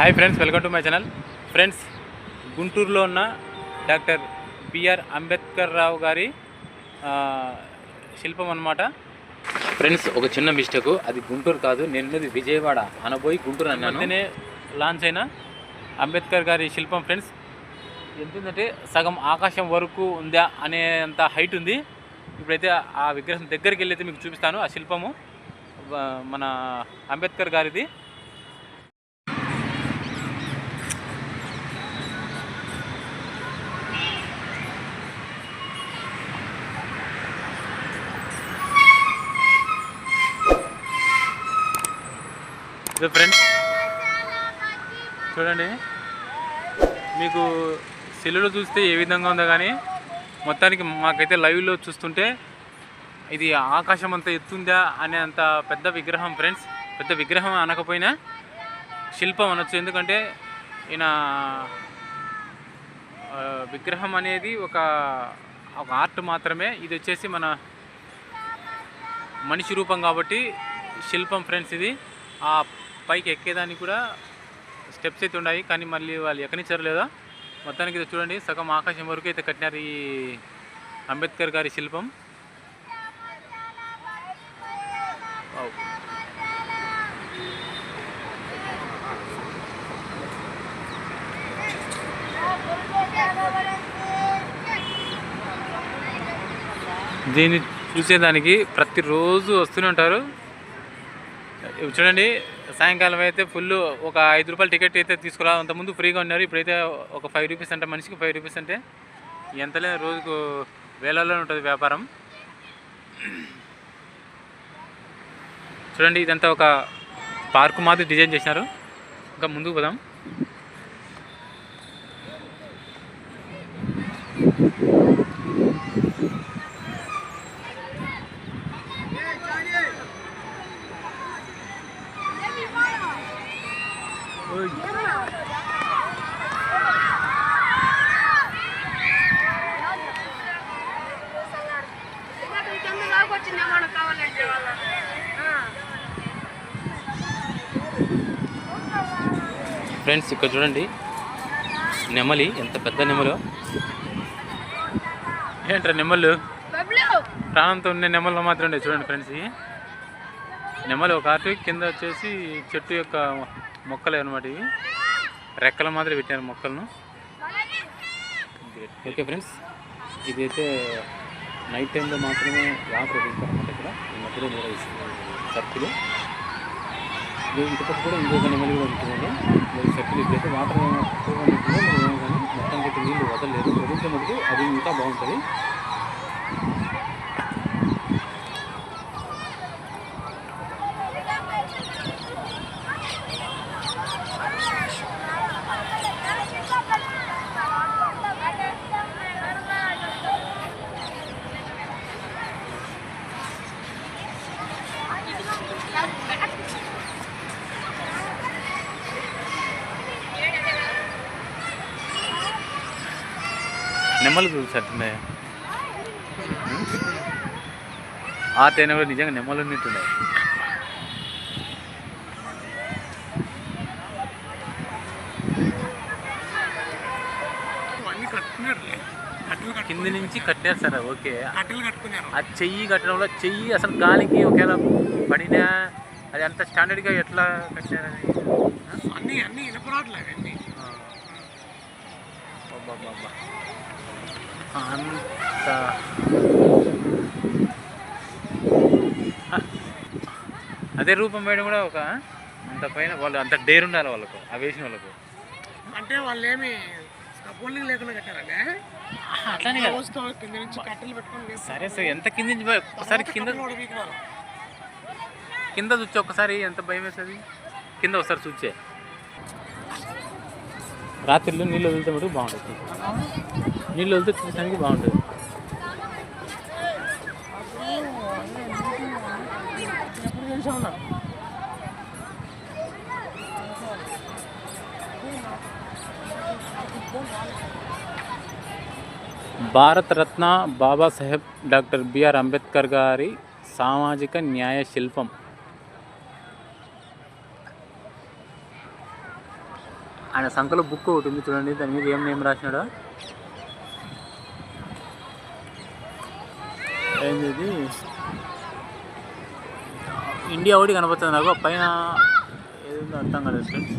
Hi friends welcome to my channel. Friends గుంటూరులో ఉన్న doctor B R Ambedkar రావు గారి శిల్పం అన్నమాట. ఫ్రెండ్స్ ఒక చిన్న మిస్టేక్ అది గుంటూరు కాదు నేను విజయవాడ అనబోయి గుంటూరు అన్నాను. వెంటనే లాంచ్ అయిన అంబేద్కర్ గారి శిల్పం ఫ్రెండ్స్. ఎంతుందంటే సగం ఆకాశం వరకు ఉందా అనేంత హైట్ ఉంది. ఇప్పుడైతే ఆ విగ్రహం దగ్గరికి వెళ్ళి అయితే మీకు చూపిస్తాను ఆ శిల్పము మన అంబేద్కర్ గారిది. ఇది ఫ్రెండ్స్ చూడండి. మీకు సెల్లులో చూస్తే ఏ విధంగా ఉందో కానీ మొత్తానికి మాకైతే లైవ్లో చూస్తుంటే ఇది ఆకాశం అంత ఎత్తుందా అనే అంత పెద్ద విగ్రహం ఫ్రెండ్స్ పెద్ద విగ్రహం అనకపోయినా శిల్పం అనొచ్చు. ఎందుకంటే ఈయన విగ్రహం అనేది ఒక ఒక ఆర్ట్ మాత్రమే. ఇది వచ్చేసి మన మనిషి రూపం కాబట్టి శిల్పం ఫ్రెండ్స్ ఇది. ఆ పైకి ఎక్కేదానికి కూడా స్టెప్స్ అయితే ఉన్నాయి కానీ మళ్ళీ వాళ్ళు ఎక్కనిచ్చారు లేదా మొత్తానికి ఇది చూడండి సగం ఆకాశం వరకు అయితే కట్టినారు ఈ అంబేద్కర్ గారి శిల్పం. దీన్ని చూసేదానికి ప్రతిరోజు వస్తూనే ఉంటారు. చూడండి సాయంకాలం అయితే ఫుల్ ఒక ఐదు రూపాయల టికెట్ అయితే తీసుకురా అంతకుముందు ఫ్రీగా ఉన్నారు ఇప్పుడైతే ఒక ఫైవ్ రూపీస్ అంటే మనిషికి ఫైవ్ రూపీస్ అంటే ఎంతలే రోజుకు వేలలో ఉంటుంది వ్యాపారం. చూడండి ఇదంతా ఒక పార్కు మాదిరి డిజైన్ చేసినారు. ఇంకా ముందుకు పోదాం. ఫ్రెండ్స్ ఇక్కడ చూడండి. నెమలి ఎంత పెద్ద నెమలో. ఏంట్రా బబ్లు! ప్రాణంతో ఉండే నెమళ్ళు మాత్రం ఉండే. చూడండి ఫ్రెండ్స్ నెమలి ఒక ఆర్టు కింద వచ్చేసి చెట్టు యొక్క మొక్కలు అనమాట ఇవి రెక్కల మాదిరి పెట్టారు మొక్కలను. ఓకే ఫ్రెండ్స్ ఇదైతే నైట్ టైంలో మాత్రమే వాటర్ వదులుతారు ఇక్కడ. ఈ మధ్యలో నిర్వహిస్తున్నారు సర్కిల్. ఇది ఇంకొకటి కూడా ఇంకొక నెమలి కూడా ఉంటుందండి. మరి సర్కిల్ ఇప్పుడైతే వాటర్ ఎక్కువగా ఉంటుందో మరి కానీ మొత్తానికి నీళ్ళు వదలలేదు. వదిలితే మటుకు అది ఇంకా బాగుంటుంది. నెమ్మలు చూసినట్టున్నాయి ఆ కూడా నిజంగా నెమ్మలు ఉన్నట్టున్నాయి. అన్ని కింది నుంచి కట్టారు సార్ ఓకే. ఆ చెయ్యి కట్టడంలో చెయ్యి అసలు గాలికి ఒకవేళ పడినా అది అంత స్టాండర్డ్గా ఎట్లా కట్టారని? అన్ని అన్ని ఇనపరాట్లు అవన్నీ ఆ. అబ్బబ్బబ్బా. అంత. అదే రూపం వేయడం కూడా ఒక అంత పైన వాళ్ళు అంత డేర్ ఉండాలి వాళ్ళకు ఆ వేసిన వాళ్ళకు. అంటే వాళ్ళు ఏమి స్కపోల్డింగ్ లేకుండా అట్లానే కదా. నుంచి కట్టెలు పెట్టుకొని సరే సరే ఎంత కింద నుంచి ఒకసారి కింద. కింద చూచి ఒక్కసారి ఎంత భయం వేస్తుంది కింద ఒకసారి చూచే రాత్రిలో నీళ్ళు వదిలితే బాగుంటుంది. నీళ్ళు వెళ్తే చూసానికి బాగుంటుంది. Bharat Ratna Babasaheb doctor B R Ambedkar గారి సామాజిక న్యాయ శిల్పం. ఆయన సంఖలో బుక్ ఒకటి ఉంది చూడండి దాని మీద ఏం నేమ్ రాసినాడో? ఏంది ఇది ఇండియా ఒకటి కనపడుతుంది నాకు పైన ఏదో అర్థం కాలేదు ఫ్రెండ్స్.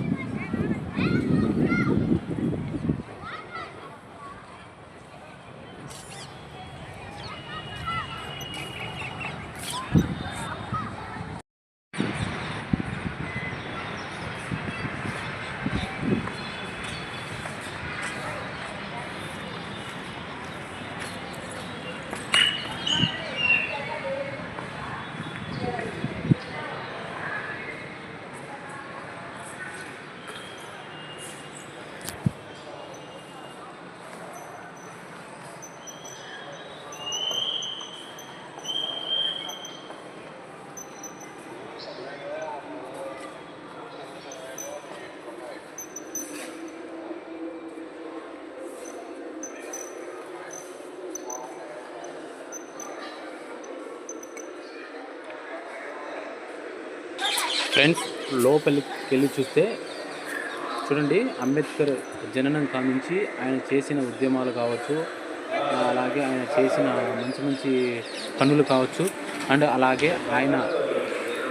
ఫ్రెండ్స్ లోపలికి వెళ్ళి చూస్తే చూడండి అంబేద్కర్ జననం కానించి ఆయన చేసిన ఉద్యమాలు కావచ్చు అలాగే ఆయన చేసిన మంచి మంచి పనులు కావచ్చు అండ్ అలాగే ఆయన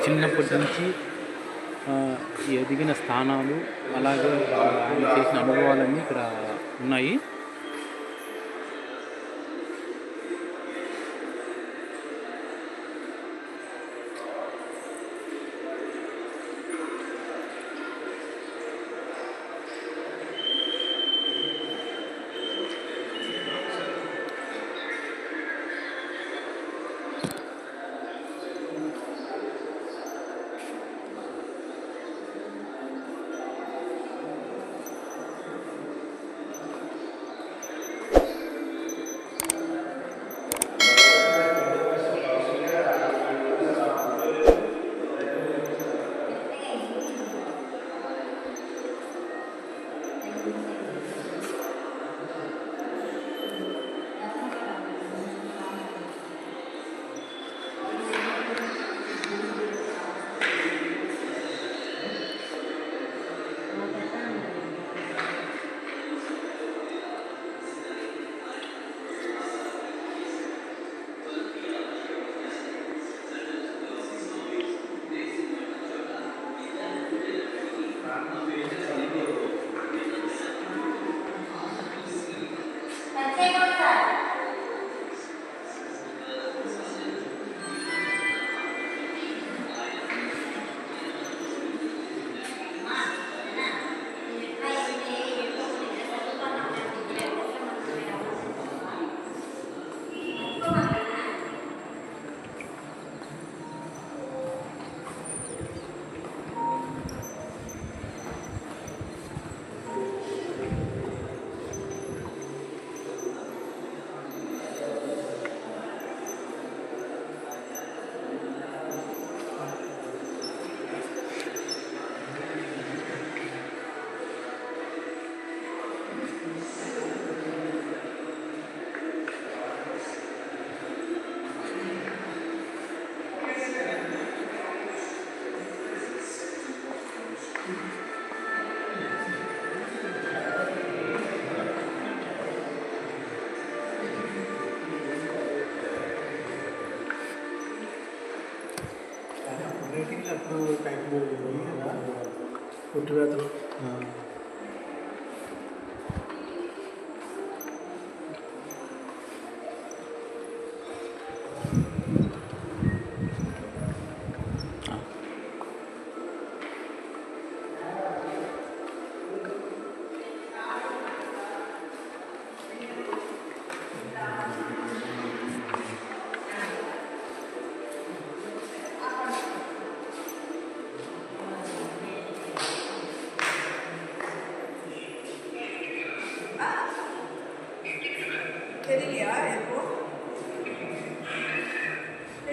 చిన్నప్పటి నుంచి ఎదిగిన స్థానాలు అలాగే ఆయన చేసిన అనుభవాలన్నీ ఇక్కడ ఉన్నాయి. ரைட்டிங்கில் அப்புறம் டைப் குட்டுவேத்தில்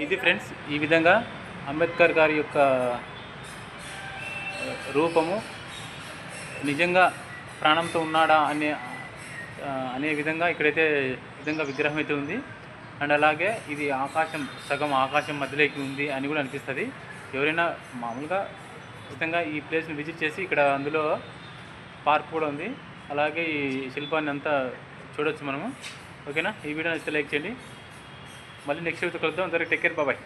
ఇది ఫ్రెండ్స్ ఈ విధంగా అంబేద్కర్ గారి యొక్క రూపము నిజంగా ప్రాణంతో ఉన్నాడా అనే అనే విధంగా ఇక్కడైతే విధంగా విగ్రహం అయితే ఉంది. అండ్ అలాగే ఇది ఆకాశం సగం ఆకాశం మధ్యలోకి ఉంది అని కూడా అనిపిస్తుంది. ఎవరైనా మామూలుగా ఖచ్చితంగా ఈ ప్లేస్ని విజిట్ చేసి ఇక్కడ అందులో పార్క్ కూడా ఉంది. అలాగే ఈ శిల్పాన్ని అంతా చూడొచ్చు మనము. ఓకేనా? ఈ వీడియో నచ్చితే లైక్ చేయండి. మళ్ళీ నెక్స్ట్ వీడియో కలుద్దాం. అందరికి టేక్ కేర్ బాబాయ్